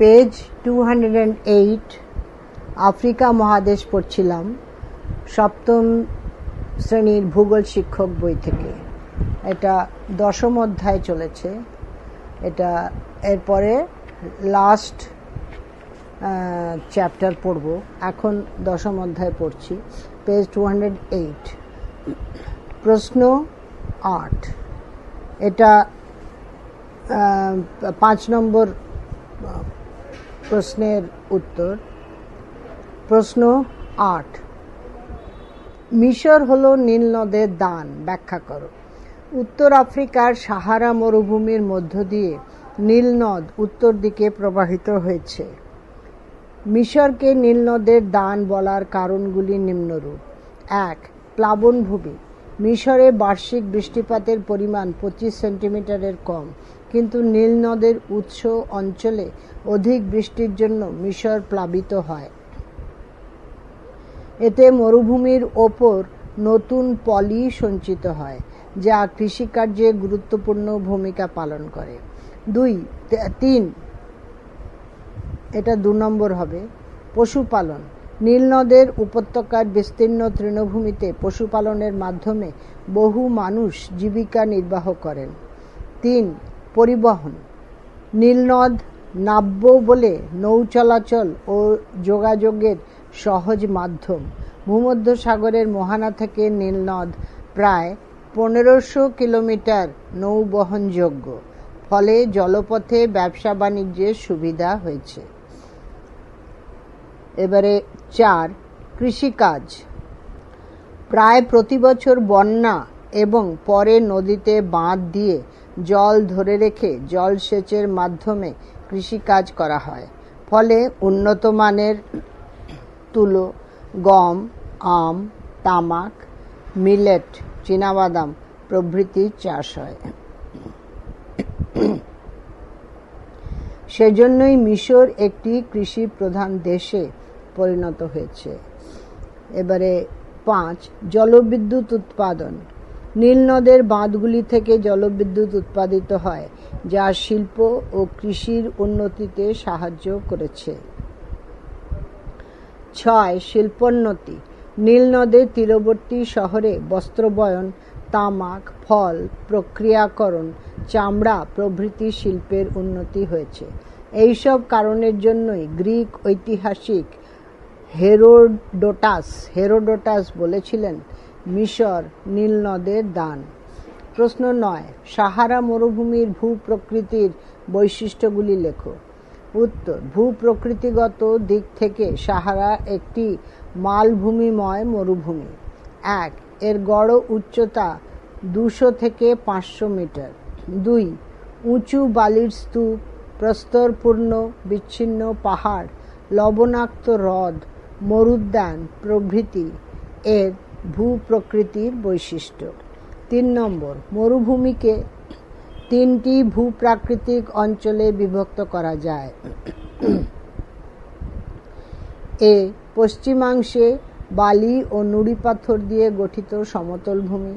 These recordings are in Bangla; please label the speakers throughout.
Speaker 1: Page two hundred and eight Africa মহাদেশ পড়ছিলাম, সপ্তম শ্রেণির ভূগোল শিক্ষক বই থেকে। এটা দশম অধ্যায় চলেছে। এটা এরপরে লাস্ট চ্যাপ্টার পড়ব। এখন দশম অধ্যায় পড়ছি। পেজ টু হান্ড্রেড এইট প্রশ্ন আট। এটা পাঁচ নম্বর প্রশ্নের উত্তর। প্রশ্ন আট। মিশর হলো নীল নদের দান, ব্যাখ্যা করো। উত্তর আফ্রিকার সাহারা মরুভূমির মধ্য দিয়ে নীল নদ উত্তর দিকে প্রবাহিত হয়েছে। মিশরকে নীল নদের দান বলার কারণগুলি নিম্নরূপ। এক, প্লাবনভূমি। মিশরে বার্ষিক বৃষ্টিপাতের পরিমাণ পঁচিশ সেন্টিমিটারের কম। কিন্তু নীল নদের উৎস অঞ্চলে অধিক বৃষ্টির জন্য মিশর প্লাবিত হয়। এতে মরুভূমির ওপর নতুন পলি সঞ্চিত হয়, যা কৃষিকার্যে গুরুত্বপূর্ণ ভূমিকা পালন করে। দুই তিন, এটা দু নম্বর হবে, পশুপালন। নীল নদের উপত্যকার বিস্তীর্ণ তৃণভূমিতে পশুপালনের মাধ্যমে বহু মানুষ জীবিকা নির্বাহ করেন। তিন, পরিবহন। নীলনদ নাব্য বলে নৌ চলাচল ও যোগাযোগের সহজ মাধ্যম। ভূমধ্যসাগরের মোহানা থেকে নীলনদ প্রায় পনেরোশো কিলোমিটার নৌবহনযোগ্য। ফলে জলপথে ব্যবসা বাণিজ্যের সুবিধা হয়েছে। এবারে চার, কৃষিকাজ। প্রায় প্রতি বছর বন্যা এবং পরে নদীতে বাঁধ দিয়ে জল ধরে রেখে জলসেচের মাধ্যমে কৃষিকাজ করা হয়। ফলে উন্নত মানের তুলো, গম, আম, তামাক, মিলেট, চীনাবাদাম প্রভৃতি চাষ হয়। সেজন্যই মিশর একটি কৃষি প্রধান দেশে পরিণত হয়েছে। এবারে পাঁচ, জলবিদ্যুৎ উৎপাদন। নীল নদের বাঁধগুলি থেকে জলবিদ্যুৎ উৎপাদিত হয়, যা শিল্প ও কৃষির উন্নতিতে সাহায্য করেছে। ছয়, শিল্পোন্নতি। নীল নদের তীরবর্তী শহরে বস্ত্রবয়ন, তামাক, ফল, প্রক্রিয়াকরণ, চামড়া প্রভৃতি শিল্পের উন্নতি হয়েছে। এইসব কারণের জন্যই গ্রিক ঐতিহাসিক হেরোডোটাস হেরোডোটাস বলেছিলেন মিশর নীল নদের দান। প্রশ্ন নয়, সাহারা মরুভূমির ভূপ্রকৃতির বৈশিষ্ট্যগুলি লেখো। উত্তর, ভূপ্রকৃতিগত দিক থেকে সাহারা একটি মালভূমিময় মরুভূমি। এক, এর গড় উচ্চতা দুশো থেকে পাঁচশো মিটার। দুই, উঁচু বালির স্তূপ, প্রস্তরপূর্ণ, বিচ্ছিন্ন পাহাড়, লবণাক্ত হ্রদ মরুদ্যান প্রভৃতি এর ভূপ্রকৃতির বৈশিষ্ট্য। তিন নম্বর, মরুভূমিকে তিনটি ভূপ্রাকৃতিক অঞ্চলে বিভক্ত করা যায়। এ পশ্চিমাংশে বালি ও নুড়ি পাথর দিয়ে গঠিত সমতল ভূমি।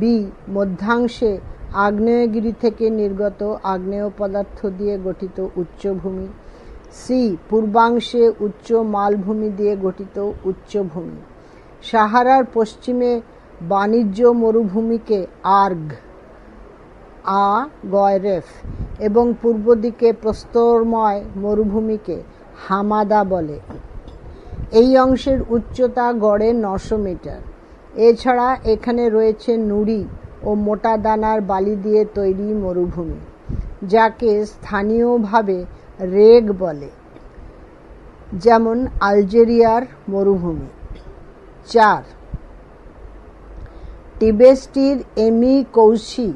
Speaker 1: বি, মধ্যাংশে আগ্নেয়গিরি থেকে নির্গত আগ্নেয় পদার্থ দিয়ে গঠিত উচ্চভূমি সি, পূর্বাংশে উচ্চ মালভূমি দিয়ে গঠিত উচ্চভূমি। সাহারার পশ্চিমে বাণিজ্য মরুভূমিকে আর্গ, আ, গয়রেফ, এবং পূর্ব দিকে প্রস্তরময় মরুভূমিকে হামাদা বলে। এই অংশের উচ্চতা গড়ে নশো মিটার। এছাড়া এখানে রয়েছে নুড়ি ও মোটা দানার বালি দিয়ে তৈরি মরুভূমি, যাকে স্থানীয়ভাবে রেগ বলে, যেমন আলজেরিয়ার মরুভূমি। চার, টিবেস্টির এমি কৌশি,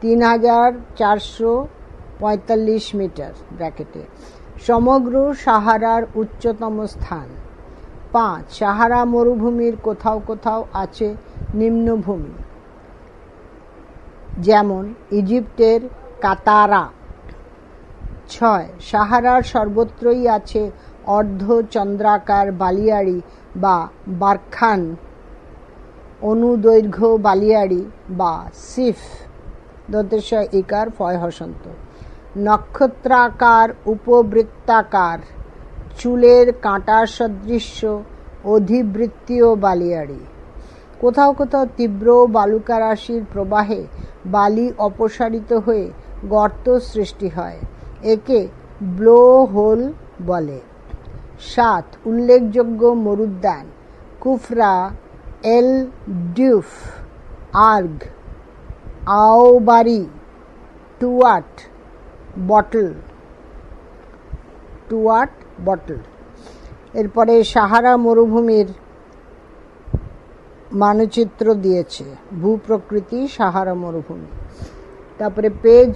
Speaker 1: তিন হাজার চারশো পঁয়তাল্লিশ মিটার ব্র্যাকেটে, সমগ্র সাহারার উচ্চতম স্থান। পাঁচ, সাহারা মরুভূমির কোথাও কোথাও আছে নিম্নভূমি, যেমন ইজিপ্টের কাতারা। ছয়, সাহারার সর্বত্রই আছে অর্ধ চন্দ্রাকার বালিয়াড়ি বা বারখান, অনুদৈর্ঘ্য বালিয়াড়ি বা সিফ, দন্তেশ্বর ইকার, ফয় হসন্ত। নক্ষত্রাকার, উপবৃত্তাকার, চুলের কাঁটা সদৃশ্য, অধিবৃত্তীয় বালিয়াড়ি। কোথাও কোথাও তীব্র বালুকা রাশির প্রবাহে বালি অপসারিত হয়ে গর্ত সৃষ্টি হয়। একে হোল বলে। সাত, উল্লেখযোগ্য মরুদ্যান। Kufra, El Djouf Erg. Awbari, Touat, bottle. Touat, বটল। এরপরে সাহারা মরুভূমির মানচিত্র দিয়েছে, ভূপ্রকৃতি সাহারা মরুভূমি। তারপরে পেজ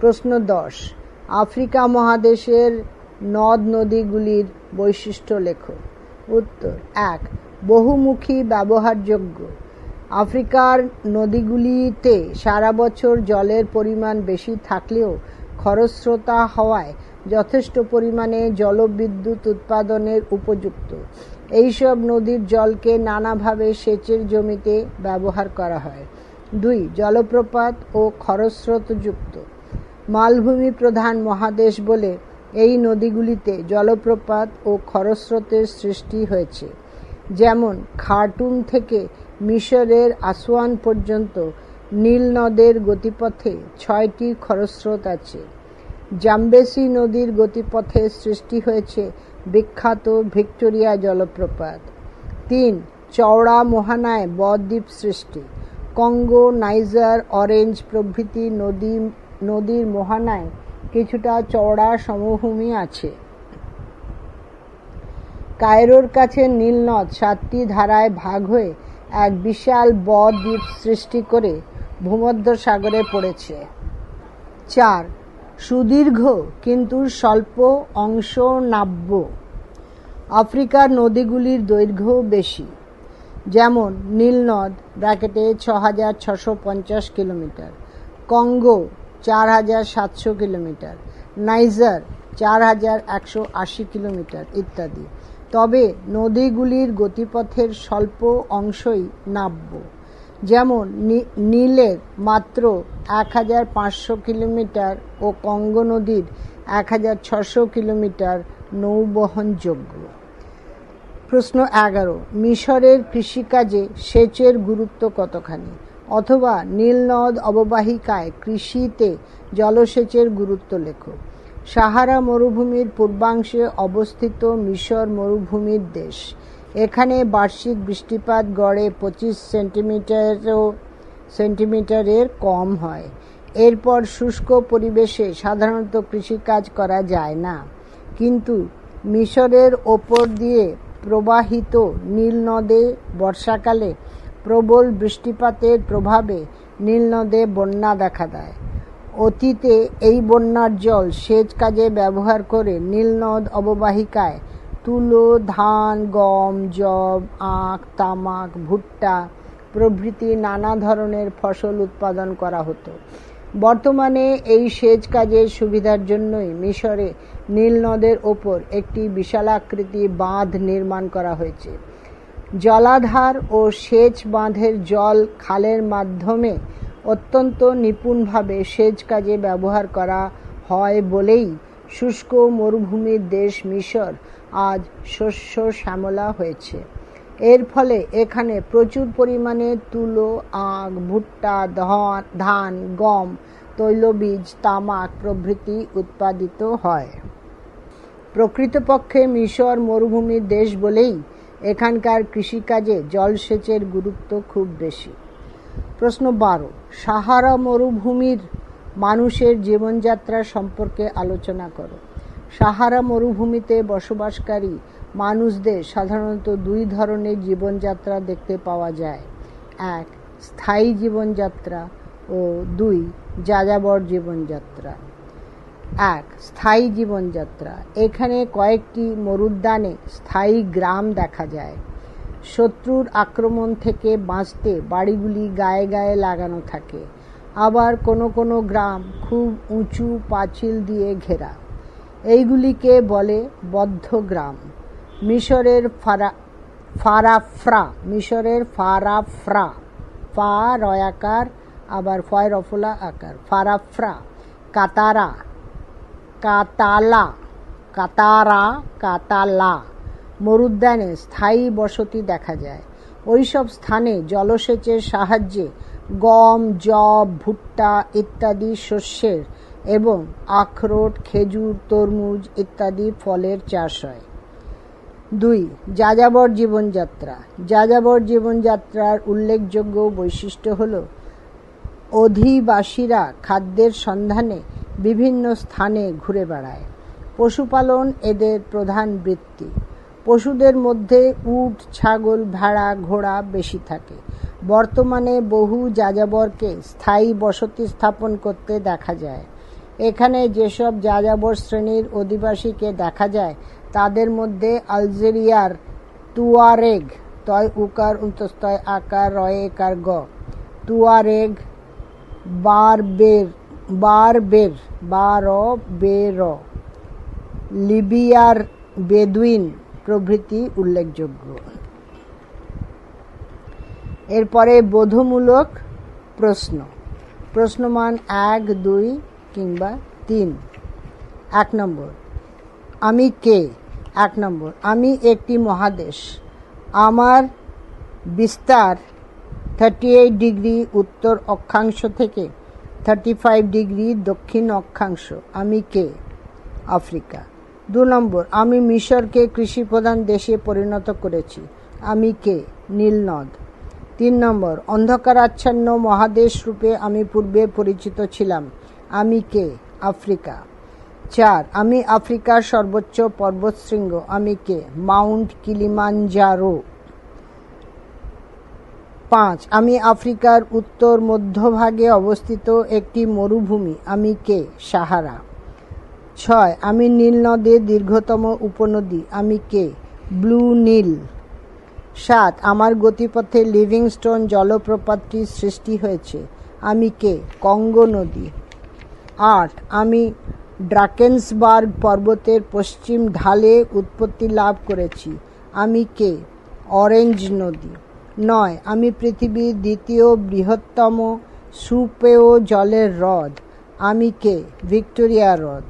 Speaker 1: প্রশ্ন দশ। আফ্রিকা মহাদেশের নদ নদীগুলির বৈশিষ্ট্য লেখো। উত্তর, এক, বহুমুখী ব্যবহারযোগ্য। আফ্রিকার নদীগুলিতে সারা বছর জলের পরিমাণ বেশি থাকলেও খরস্রোতা হওয়ায় যথেষ্ট পরিমাণে জলবিদ্যুৎ উৎপাদনের উপযুক্ত। এইসব নদীর জলকে নানাভাবে সেচের জমিতে ব্যবহার করা হয়। দুই, জলপ্রপাত ও খরস্রোতযুক্ত। মালভূমি প্রধান মহাদেশ বলে এই নদীগুলিতে জলপ্রপাত ও খরস্রোতের সৃষ্টি হয়েছে। যেমন, খার্টুম থেকে মিশরের আসওয়ান পর্যন্ত নীল নদের গতিপথে ছয়টি খরস্রোত আছে। জাম্বেসি নদীর গতিপথে সৃষ্টি হয়েছে বিখ্যাত ভিক্টোরিয়া জলপ্রপাত। তিন, চওড়া মোহানায় বদ্বীপ সৃষ্টি। কঙ্গো, নাইজার, অরেঞ্জ প্রভৃতি নদী, নদীর মোহানায় কিছুটা চওড়া সমভূমি আছে। কায়রোর কাছে নীলনদ সাতটি ধারায় ভাগ হয়ে এক বিশাল বদ্বীপ সৃষ্টি করে ভূমধ্য সাগরে পড়েছে। চার, সুদীর্ঘ কিন্তু স্বল্প অংশ নাব্য আফ্রিকার নদীগুলির দৈর্ঘ্য বেশি। যেমন নীলনদ ব্র্যাকেটে ছ হাজার ছশো পঞ্চাশ কিলোমিটার, কঙ্গো চার হাজার সাতশো কিলোমিটার, নাইজার চার হাজার একশো আশি কিলোমিটার ইত্যাদি। তবে নদীগুলির গতিপথের স্বল্প অংশই নাব্য। যেমন নীলের মাত্র এক হাজার পাঁচশো কিলোমিটার ও কঙ্গো নদীর এক হাজার ছশো কিলোমিটার নৌবহনযোগ্য। প্রশ্ন এগারো, মিশরের কৃষিকাজে সেচের গুরুত্ব কতখানি? অথবা নীলনদ অববাহিকায় কৃষিতে জলসেচের গুরুত্ব লেখো। সাহারা মরুভূমির পূর্বাংশে অবস্থিত মিশর মরুভূমির দেশ। এখানে বার্ষিক বৃষ্টিপাত গড়ে পঁচিশ সেন্টিমিটারও সেন্টিমিটারের কম হয়। এরপর শুষ্ক পরিবেশে সাধারণত কৃষিকাজ করা যায় না। কিন্তু মিশরের ওপর দিয়ে প্রবাহিত নীলনদে বর্ষাকালে প্রবল বৃষ্টিপাতের প্রভাবে নীলনদে বন্যা দেখা দেয়। অতীতে এই বন্যার জল সেচ কাজে ব্যবহার করে নীলনদ অববাহিকায় তুলো, ধান, গম জব আখ, তামাক, ভুট্টা প্রভৃতি নানা ধরনের ফসল উৎপাদন করা হতো। বর্তমানে এই সেচ কাজের সুবিধার জন্যই মিশরে নীল নদের ওপর একটি বিশালাকৃতি বাঁধ নির্মাণ করা হয়েছে। জলাধার ও সেচ বাঁধের জল খালের মাধ্যমে অত্যন্ত নিপুণভাবে সেচ কাজে ব্যবহার করা হয় বলেই শুষ্ক মরুভূমির দেশ মিশর আজ শস্য শ্যামলা হয়েছে। এর ফলে এখানে প্রচুর পরিমাণে তুলো আখ ভুট্টা ধান, গম, তৈলবীজ, তামাক প্রভৃতি উৎপাদিত হয়। প্রকৃতপক্ষে মিশর মরুভূমির দেশ বলেই এখানকার কৃষিকাজে জলসেচের গুরুত্ব খুব বেশি। প্রশ্ন বারো, সাহারা মরুভূমির মানুষের জীবনযাত্রা সম্পর্কে আলোচনা করো। সাহারা মরুভূমিতে বসবাসকারী মানুষদের সাধারণত দুই ধরনের জীবনযাত্রা দেখতে পাওয়া যায়। এক, স্থায়ী জীবনযাত্রা ও দুই, যাযাবর জীবনযাত্রা। এক, স্থায়ী জীবনযাত্রা। এখানে কয়েকটি মরুদ্যানে স্থায়ী গ্রাম দেখা যায়। শত্রুর আক্রমণ থেকে বাঁচতে বাড়িগুলি গায়ে গায়ে লাগানো থাকে। আবার কোনো কোনো গ্রাম খুব উঁচু পাঁচিল দিয়ে ঘেরা। এইগুলিকে বলে বদ্ধ গ্রাম। মিশরের ফারা, ফারাফ্রা, মিশরের ফারাফ্রা, ফা রয়াকার আবার ফয় রফলা আকার। ফারাফ্রা, কাতারা, কাতালা কাতারা, কাতালা। মরুদ্যানে স্থায়ী বসতি দেখা যায়। ওইসব স্থানে জলসেচের সাহায্যে গম জব ভুট্টা ইত্যাদি শস্যের এবং আখরোট, খেজুর, তরমুজ ইত্যাদি ফলের চাষ হয়। দুই, যাযাবর জীবনযাত্রা। যাযাবর জীবনযাত্রার উল্লেখযোগ্য বৈশিষ্ট্য হল, অধিবাসীরা খাদ্যের সন্ধানে বিভিন্ন স্থানে ঘুরে বেড়ায়। পশুপালন এদের প্রধান বৃত্তি। পশুদের মধ্যে উট, ছাগল, ভেড়া, ঘোড়া বেশি থাকে। বর্তমানে বহু যাযাবরকে স্থায়ী বসতি স্থাপন করতে দেখা যায়। এখানে যেসব যাযাবর শ্রেণির অধিবাসীকে দেখা যায়, তাদের মধ্যে আলজেরিয়ার তুয়ারেগ, তয় উকার, উন্তস্তয়, আকার, রয়ে, একার, গ। তুয়ারেগ, বারবের বারবের, বার, বের। লিবিয়ার বেদুইন প্রভৃতি উল্লেখযোগ্য। এরপরে বোধমূলক প্রশ্ন। প্রশ্নমান এক, দুই কিংবা তিন। এক নম্বর, আমি কে? এক নম্বর, আমি একটি মহাদেশ। আমার বিস্তার থার্টি এইট ডিগ্রি উত্তর অক্ষাংশ থেকে থার্টি ফাইভ ডিগ্রি দক্ষিণ অক্ষাংশ। আমি কে? আফ্রিকা। দু নম্বর, আমি মিশরকে কৃষিপ্রধান দেশে পরিণত করেছি। আমি কে? নীলনদ তিন নম্বর, অন্ধকারাচ্ছন্ন মহাদেশ রূপে আমি পূর্বে পরিচিত ছিলাম। আমি কে? আফ্রিকা। চার, আমি আফ্রিকার সর্বোচ্চ পর্বতশৃঙ্গ। আমি কে? মাউন্ট কিলিমানজারো পাঁচ, আমি আফ্রিকার উত্তর মধ্যভাগে অবস্থিত একটি মরুভূমি। আমি কে? সাহারা। ছয়, আমি নীল নদের দীর্ঘতম উপনদী। আমি কে? ব্লু নীল। সাত, আমার গতিপথে লিভিংস্টোন জলপ্রপাতটি সৃষ্টি হয়েছে। আমি কে? কঙ্গো নদী। আট। আমি ড্রাকেন্সবার্গ পর্বতের পশ্চিম ঢালে উৎপত্তি লাভ করেছি। আমি কে? অরেঞ্জ নদী। নয়। আমি পৃথিবীর দ্বিতীয় বৃহত্তম সুপেয় জলের হ্রদ। আমি কে? ভিক্টোরিয়া হ্রদ।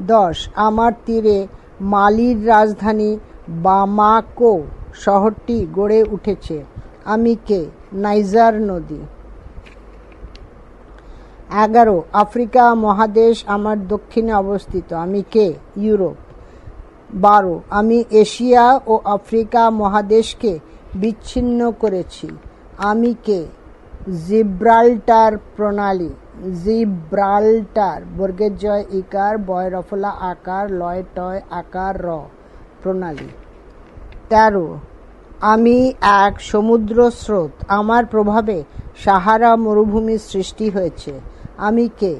Speaker 1: দশ। আমার তীরে মালির রাজধানী বামাকো শহরটি গড়ে উঠেছে। আমি কে? নাইজার নদী। এগারো, আফ্রিকা মহাদেশ আমার দক্ষিণে অবস্থিত। আমি কে? ইউরোপ। বারো, আমি এশিয়া ও আফ্রিকা মহাদেশকে বিচ্ছিন্ন করেছি। আমি কে? জিব্রাল্টার প্রণালী। জিব্রাল্টার, বর্গের জয়, ইকার, বয়, রফলা, আকার, লয়, টয়, আকার, র প্রণালী। তেরো, আমি এক সমুদ্র স্রোত আমার প্রভাবে সাহারা মরুভূমির সৃষ্টি হয়েছে। আমি কে?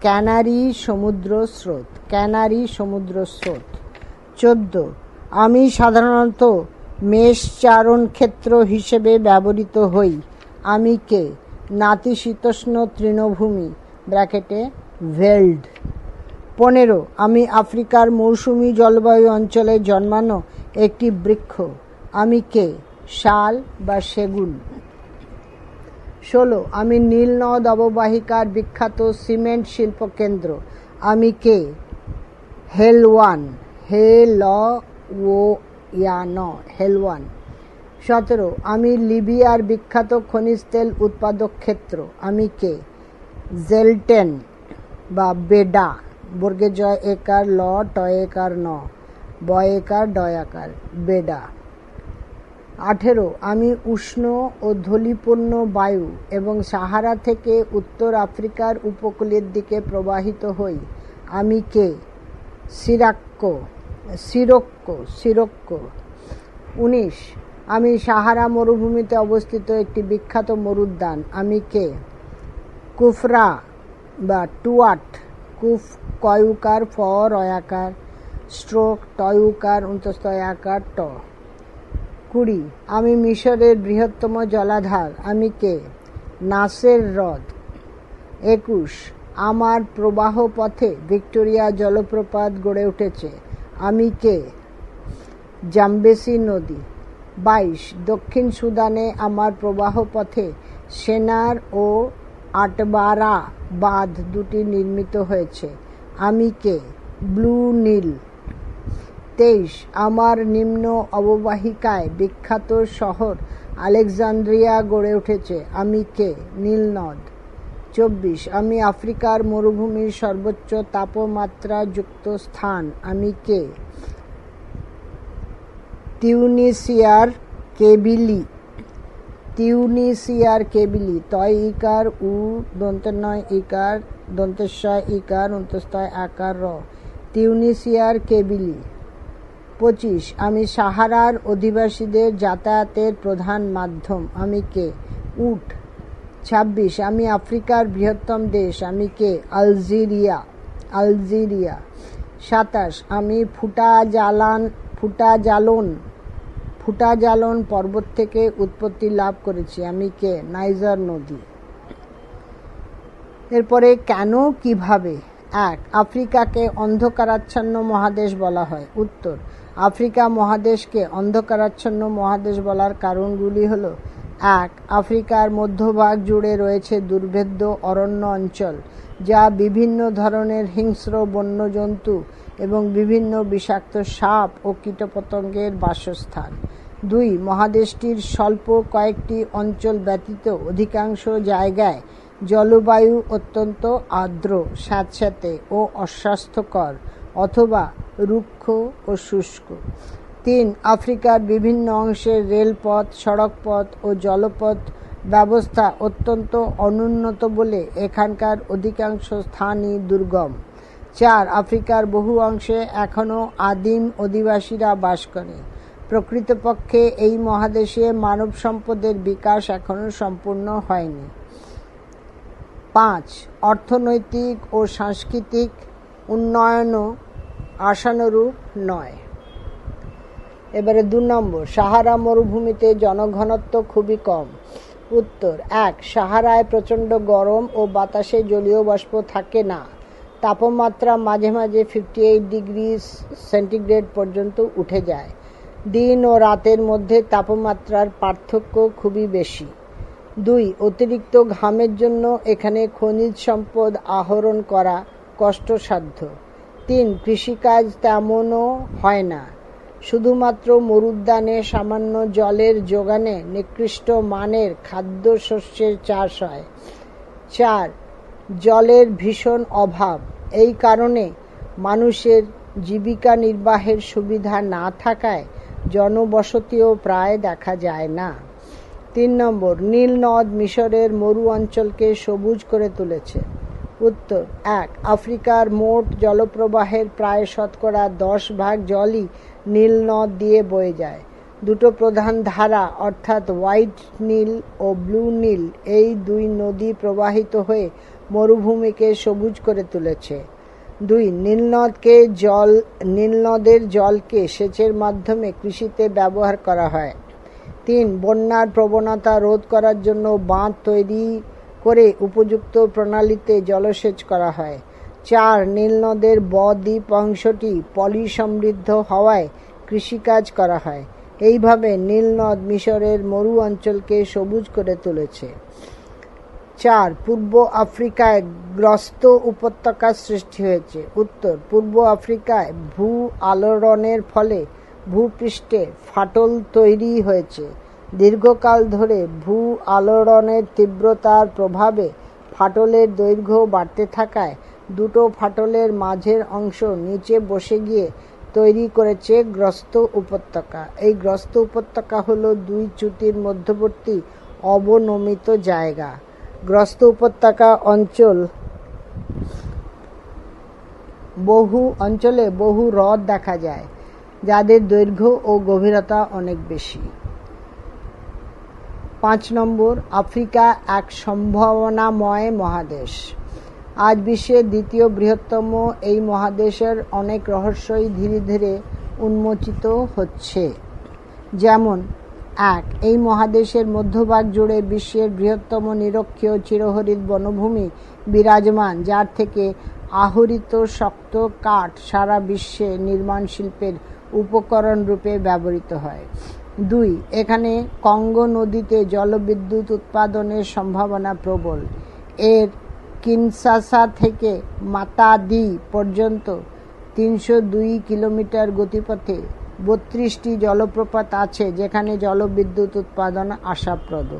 Speaker 1: ক্যানারি সমুদ্র স্রোত। ক্যানারি সমুদ্র স্রোত। চোদ্দ। আমি সাধারণত মেষ চারণ ক্ষেত্র হিসেবে ব্যবহৃত হই। আমি কে? নাতিশীতোষ্ণ তৃণভূমি। ব্র্যাকেটে ভেল্ড। পনেরো। আমি আফ্রিকার মৌসুমি জলবায়ু অঞ্চলে জন্মানো একটি বৃক্ষ। আমি কে? শাল বা সেগুন। ষোলো, আমি নীলনদ অববাহিকার বিখ্যাত সিমেন্ট শিল্প কেন্দ্র। আমি কে? হেলওয়ান হে ল ও ইয়ান হেলওয়ান। সতেরো, আমি লিবিয়ার বিখ্যাত খনিজ তেল উৎপাদক ক্ষেত্র। আমি কে? জেলটেন বা বেডা, বর্গে জয় একার ল, টয় একার ন, বয় একার ডয় আকার বেডা। আঠেরো, আমি উষ্ণ ও ধলিপূর্ণ বায়ু এবং সাহারা থেকে উত্তর আফ্রিকার উপকূলের দিকে প্রবাহিত হই। আমি কে? সিরাক্ক, সিরক্ক সিরক্ক। উনিশ, আমি সাহারা মরুভূমিতে অবস্থিত একটি বিখ্যাত মরুদ্যান। আমি কে? কুফরা বা টুয়াট, কুফ, কয়ুকার, ফ, রয়াকার, স্ট্রোক, টয়ুকার অন্তস্তয়াকার ট। কুড়ি। আমি মিশরের বৃহত্তম জলাধার। আমি কে? নাসের হ্রদ। একুশ। আমার প্রবাহ পথে ভিক্টোরিয়া জলপ্রপাত গড়ে উঠেছে। আমি কে? জাম্বেসি নদী। বাইশ। দক্ষিণ সুদানে আমার প্রবাহ পথে সেনার ও আটবারা বাঁধ দুটি নির্মিত হয়েছে। আমি কে? ব্লু নীল। তেইশ, আমার নিম্ন অববাহিকায় বিখ্যাত শহর আলেকজান্দ্রিয়া গড়ে উঠেছে। আমি কে? নীল নদ চব্বিশ, আমি আফ্রিকার মরুভূমির সর্বোচ্চ তাপমাত্রা যুক্ত স্থান। আমি কে? তিউনিসিয়ার কেবিলি। তিউনিসিয়ার কেবিলি, তয় ইকার উ দন্তনয় ইকার, দন্তেশ্বয় ইকার অন্তস্তয় আকার র। তিউনিসিয়ার কেবিলি। পঁচিশ। আমি সাহারার অধিবাসীদের যাতায়াতের প্রধান মাধ্যম। আমি কে? উট। ছাব্বিশ। আমি আফ্রিকার বৃহত্তম দেশ। আমি কে? আলজেরিয়া। আলজেরিয়া। সাতাশ। আমি ফুটা জালান ফুটা জালন ফুটা জালন পর্বত থেকে উৎপত্তি লাভ করেছি। আমি কে? নাইজার নদী। এরপরে কেন, কীভাবে? এক, আফ্রিকাকে অন্ধকারাচ্ছন্ন মহাদেশ বলা হয়। উত্তর আফ্রিকা মহাদেশকে অন্ধকারাচ্ছন্ন মহাদেশ বলার কারণগুলি হল, এক, আফ্রিকার মধ্যভাগ জুড়ে রয়েছে দুর্ভেদ্য অরণ্য অঞ্চল, যা বিভিন্ন ধরনের হিংস্র বন্যজন্তু এবং বিভিন্ন বিষাক্ত সাপ ও কীটপতঙ্গের বাসস্থান। দুই, মহাদেশটির স্বল্প কয়েকটি অঞ্চল ব্যতীত অধিকাংশ জায়গায় জলবায়ু অত্যন্ত আর্দ্র, স্যাঁতস্যাঁতে ও অস্বাস্থ্যকর। অথবা রুক্ষ ও শুষ্ক। তিন, আফ্রিকার বিভিন্ন অংশের রেলপথ, সড়কপথ ও জলপথ ব্যবস্থা অত্যন্ত অনুন্নত বলে এখানকার অধিকাংশ স্থানই দুর্গম। চার, আফ্রিকার বহু অংশে এখনও আদিম অধিবাসীরা বাস করে। প্রকৃতপক্ষে এই মহাদেশে মানব সম্পদের বিকাশ এখনও সম্পূর্ণ হয়নি। পাঁচ, অর্থনৈতিক ও সাংস্কৃতিক উন্নয়নও আশানুরূপ নয়। এবারে দু নম্বর, সাহারা মরুভূমিতে জনঘনত্ব খুবই কম। উত্তর, এক, সাহারায় প্রচণ্ড গরম ও বাতাসে জলীয় বাষ্প থাকে না। তাপমাত্রা মাঝে মাঝে ফিফটি এইট ডিগ্রি সেন্টিগ্রেড পর্যন্ত উঠে যায়। দিন ও রাতের মধ্যে তাপমাত্রার পার্থক্য খুবই বেশি। দুই, অতিরিক্ত ঘামের জন্য এখানে খনিজ সম্পদ আহরণ করা কষ্টসাধ্য। তিন, কৃষিকাজ তেমনও হয় না। শুধুমাত্র মরুদ্যানে সামান্য জলের যোগানে নিকৃষ্ট মানের খাদ্যশস্যের চাষ হয়। চার, জলের ভীষণ অভাব। এই কারণে মানুষের জীবিকা নির্বাহের সুবিধা না থাকায় জনবসতিও প্রায় দেখা যায় না। তিন নম্বর, নীল নদ মিশরের মরু অঞ্চলকে সবুজ করে তুলেছে। উত্তর, এক, আফ্রিকার মোট জলপ্রবাহের প্রায় শতকরা দশ ভাগ জলই নীল নদ দিয়ে বয়ে যায়। দুটো প্রধান ধারা, অর্থাৎ হোয়াইট নীল ও ব্লু নীল, এই দুই নদী প্রবাহিত হয়ে মরুভূমিকে সবুজ করে তুলেছে। দুই নীলনদকে জল নীলনদের জলকে সেচের মাধ্যমে কৃষিতে ব্যবহার করা হয়। তিন, বন্যার প্রবণতা রোধ করার জন্য বাঁধ তৈরি উপযুক্ত প্রণালীতে জলসেচ করা হয়। চার নীলনদের বদ্বীপ অংশটি পলি সমৃদ্ধ হওয়ায় কৃষিকাজ করা হয়। এইভাবে নীলনদ মিশরের মরু অঞ্চলকে সবুজ করে তুলেছে। চার, পূর্ব আফ্রিকায় গ্রস্ত উপত্যকার সৃষ্টি হয়েছে। উত্তর, পূর্ব আফ্রিকায় ভূ আলোড়নের ফলে ভূপৃষ্ঠে ফাটল তৈরি হয়েছে। দীর্ঘকাল ধরে ভূ আলোড়নের তীব্রতার প্রভাবে ফাটলের দৈর্ঘ্য বাড়তে থাকায় দুটো ফাটলের মাঝের অংশ নিচে বসে গিয়ে তৈরি করেছে গ্রস্ত উপত্যকা। এই গ্রস্ত উপত্যকা হলো দুই চুটির মধ্যবর্তী অবনমিত জায়গা। গ্রস্ত উপত্যকা অঞ্চল বহু, অঞ্চলে বহু হ্রদ দেখা যায়, যাদের দৈর্ঘ্য ও গভীরতা অনেক বেশি। পাঁচ নম্বর, আফ্রিকা এক সম্ভাবনাময় মহাদেশ। আজ বিশ্বের দ্বিতীয় বৃহত্তম এই মহাদেশের অনেক রহস্যই ধীরে ধীরে উন্মোচিত হচ্ছে। যেমন, এক, এই মহাদেশের মধ্যভাগ জুড়ে বিশ্বের বৃহত্তম নিরক্ষীয় চিরহরিত বনভূমি বিরাজমান, যার থেকে আহরিত শক্ত কাঠ সারা বিশ্বে নির্মাণ শিল্পের উপকরণ রূপে ব্যবহৃত হয়। দুই, এখানে কঙ্গো নদীতে জলবিদ্যুৎ উৎপাদনের সম্ভাবনা প্রবল। এর কিনসাসা থেকে মাতাদি পর্যন্ত তিনশো দুই কিলোমিটার গতিপথে বত্রিশটি জলপ্রপাত আছে যেখানে জলবিদ্যুৎ উৎপাদন আশাপ্রদ।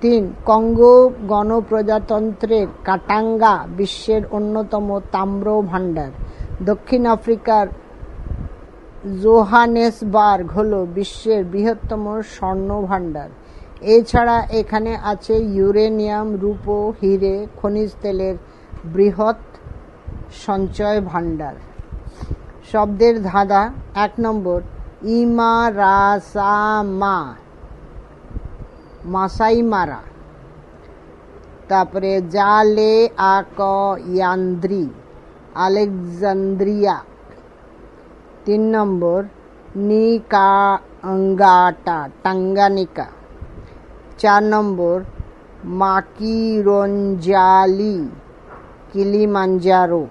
Speaker 1: তিন, কঙ্গো গণপ্রজাতন্ত্রের কাটাঙ্গা বিশ্বের অন্যতম তাম্র ভাণ্ডার দক্ষিণ আফ্রিকার জোহানেসবার্গ হল বিশ্বের বৃহত্তম স্বর্ণ ভাণ্ডার এছাড়া এখানে আছে ইউরেনিয়াম, রূপো, হিরে, খনিজ তেলের বৃহৎ সঞ্চয় ভাণ্ডার। শব্দের ধাঁধা এক নম্বর, ইমারাসামা মাসাই মারা তারপরে জালে আক ইয়ান্দ্রি আলেকজান্দ্রিয়া। তিন নম্বর নিকাঙ্গাটা টাঙ্গানিকা চার নম্বর মাকিরঞ্জালি কিলিমাঞ্জারো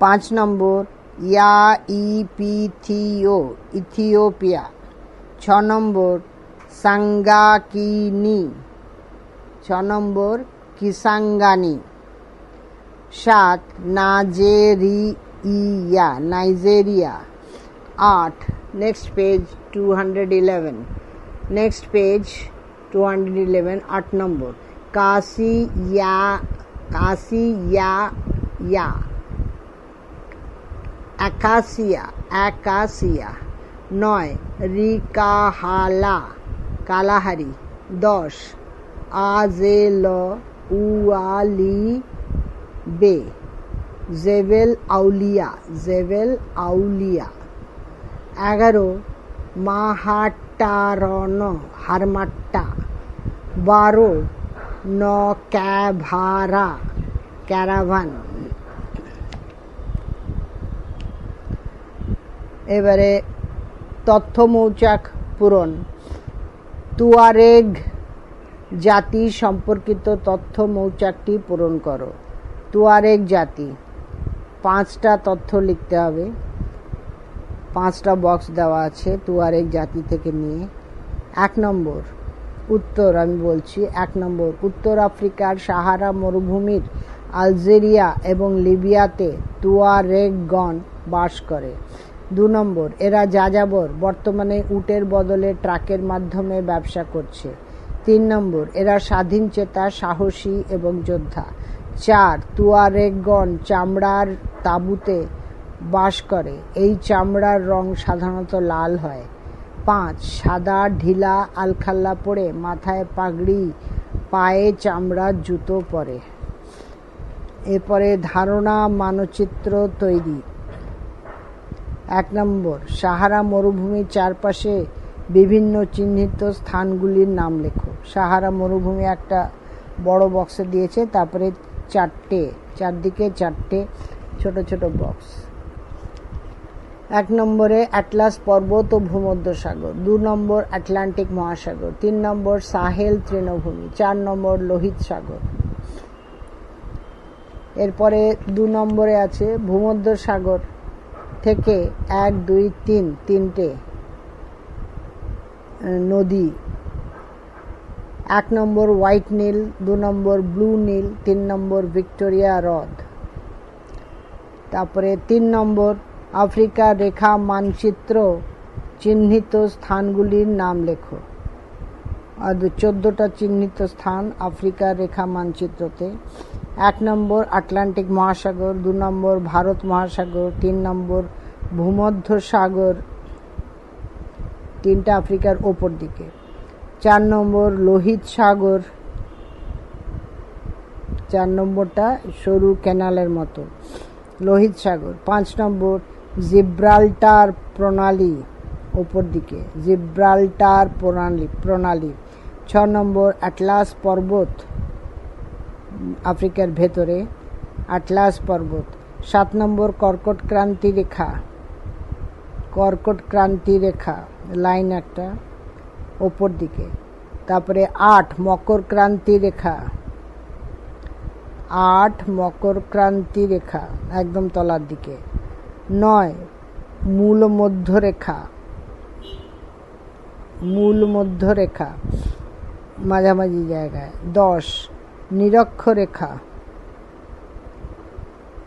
Speaker 1: পাঁচ নম্বর ইয়া ইপিথিও ইথিওপিয়া ছ নম্বর সাঙ্গাকিনি ছ নম্বর কিসাঙ্গানি সাত নাজেরিয়া নাইজেরিয়া আট next page two hundred eleven next page two hundred eleven আট নম্বর কাসিয়া কাসিয়া ইয়া অ্যাকাসিয়া অ্যাকাসিয়া নয় রিকাহালা কালাহারি দশ বে, জেভেল আউলিয়া জেভেল আউলিয়া। এগারো মাহাটারন হারমাট্টা। বারো ন ক্যাভারা ক্যারাভান। এবারে তথ্য মৌচাক পূরণ। তুয়ারেগ জাতি সম্পর্কিত তথ্য মৌচাকটি পূরণ করো। তুয়ারেগ জাতি। পাঁচটা তথ্য লিখতে হবে। পাঁচটা বক্স দেওয়া আছে তুয়ারেগ জাতি থেকে নিয়ে। এক নম্বর, উত্তর, আমি বলছি এক নম্বর, উত্তর আফ্রিকার সাহারা মরুভূমির আলজেরিয়া এবং লিবিয়াতে তুয়ারেগগণ বাস করে। দু নম্বর, এরা যাযাবর, বর্তমানে উটের বদলে ট্রাকের মাধ্যমে ব্যবসা করছে। তিন নম্বর, এরা স্বাধীন চেতা সাহসী এবং যোদ্ধা। চার তুয়ারেগগণ চামড়ার তাঁবুতে বাস করে। এই চামড়ার রং সাধারণত লাল হয়। পাঁচ, সাদা ঢিলা আলখাল্লা পরে মাথায় পাগড়ি, পায়ে চামড়ার জুতো পরে। এরপরে ধারণা মানচিত্র তৈরি। এক নম্বর, সাহারা মরুভূমির চারপাশে বিভিন্ন চিহ্নিত স্থানগুলির নাম লেখো। সাহারা মরুভূমি একটা বড় বক্সে দিয়েছে, তারপরে চারটে, চারদিকে চারটে ছোট ছোট বক্স এক নম্বরে অ্যাটলাস পর্বত ও ভূমধ্যসাগর, দু নম্বর আটলান্টিক মহাসাগর, তিন নম্বর সাহেল তৃণভূমি, চার নম্বর লোহিত সাগর। এরপরে দু নম্বরে আছে ভূমধ্যসাগর থেকে এক, দুই, তিন, তিনটে নদী। এক নম্বর হোয়াইট নীল, দু নম্বর ব্লু নীল, তিন নম্বর ভিক্টোরিয়া হ্রদ তারপরে তিন নম্বর আফ্রিকা রেখা মানচিত্র চিহ্নিত স্থানগুলির নাম লেখো। আর চোদ্দোটা চিহ্নিত স্থান আফ্রিকা রেখা মানচিত্রতে। এক নম্বর আটলান্টিক মহাসাগর, দু নম্বর ভারত মহাসাগর, তিন নম্বর ভূমধ্য সাগর তিনটা আফ্রিকার ওপর দিকে। চার নম্বর লোহিত সাগর। চার নম্বরটা সরু ক্যানালের মতো। লোহিত সাগর। পাঁচ নম্বর জিব্রাল্টার প্রণালী ওপর দিকে। জিব্রাল্টার প্রণালী প্রণালী। ছ নম্বর অ্যাটলাস পর্বত আফ্রিকার ভেতরে। আটলাস পর্বত। সাত নম্বর কর্কট ক্রান্তি রেখা। কর্কট ক্রান্তি রেখা। লাইন একটা। ওপর দিকে। তারপরে আট, মকর ক্রান্তি রেখা। আট, মকর ক্রান্তি রেখা, একদম তলার দিকে। নয়, মূল মধ্যরেখা মূল মধ্যরেখা মাঝামাঝি জায়গায়। দশ নিরক্ষরেখা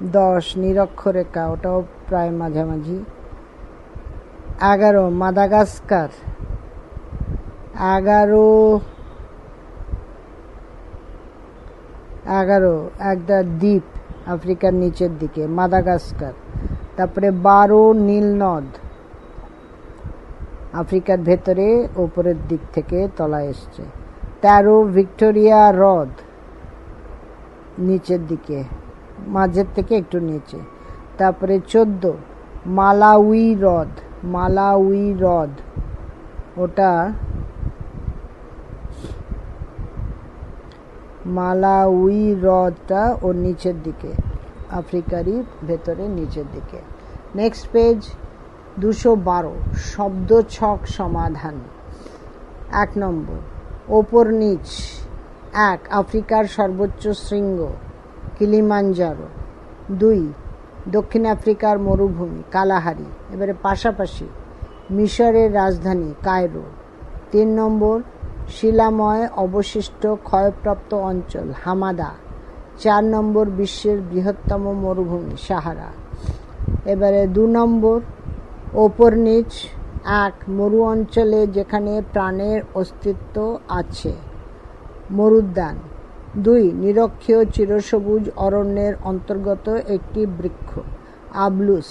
Speaker 1: দশ নিরক্ষরেখা ওটাও প্রায় মাঝামাঝি। এগারো, মাদাগাস্কার। এগারো এগারো, একটা দ্বীপ আফ্রিকার নিচের দিকে, মাদাগাস্কার। তারপরে বারো, নীলনদ আফ্রিকার ভেতরে, ওপরের দিক থেকে তলা এসছে। তেরো, ভিক্টোরিয়া হ্রদ নিচের দিকে, মাঝের থেকে একটু নিচে। তারপরে চোদ্দ, মালাউই হ্রদ মালাউই হ্রদ। ওটা মালাউই হ্রদটা ওর নিচের দিকে আফ্রিকারই ভেতরে নিচের দিকে। নেক্সট পেজ দুশো বারো শব্দ ছক সমাধান। এক নম্বর, ওপর নিচ, এক, আফ্রিকার সর্বোচ্চ শৃঙ্গ, কিলিমাঞ্জারো। দুই, দক্ষিণ আফ্রিকার মরুভূমি, কালাহারি। এবারে পাশাপাশি মিশরের রাজধানী, কায়রো। তিন নম্বর শিলাময় অবশিষ্ট ক্ষয়প্রাপ্ত অঞ্চল, হামাদা, চার নম্বর বিশ্বের বৃহত্তম মরুভূমি, সাহারা। এবারে দু নম্বর, ওপর নিচ এক মরু অঞ্চলে যেখানে প্রাণের অস্তিত্ব আছে, মরুদ্যান। দুই, নিরক্ষীয় চিরসবুজ অরণ্যের অন্তর্গত একটি বৃক্ষ, আবলুস।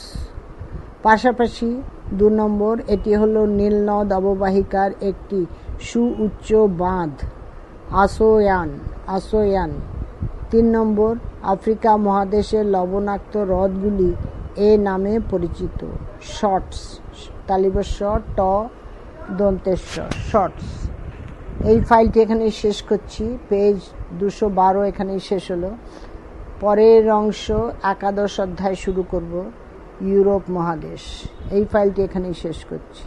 Speaker 1: পাশাপাশি দু নম্বর, এটি হলো নীলনদ অববাহিকার একটি সুউচ্চ বাঁধ আসোয়ান আসোয়ান। তিন নম্বর, আফ্রিকা মহাদেশের লবণাক্ত হ্রদগুলি এ নামে পরিচিত। শর্টস তালিবস্বর ট, দন্তেশ্বর, শর্টস। এই ফাইলটি এখানেই শেষ করছি। পেজ দুশো বারো এখানেই শেষ হলো। পরের অংশ একাদশ অধ্যায় শুরু করব। ইউরোপ মহাদেশ। এই ফাইলটি এখানেই শেষ করছি।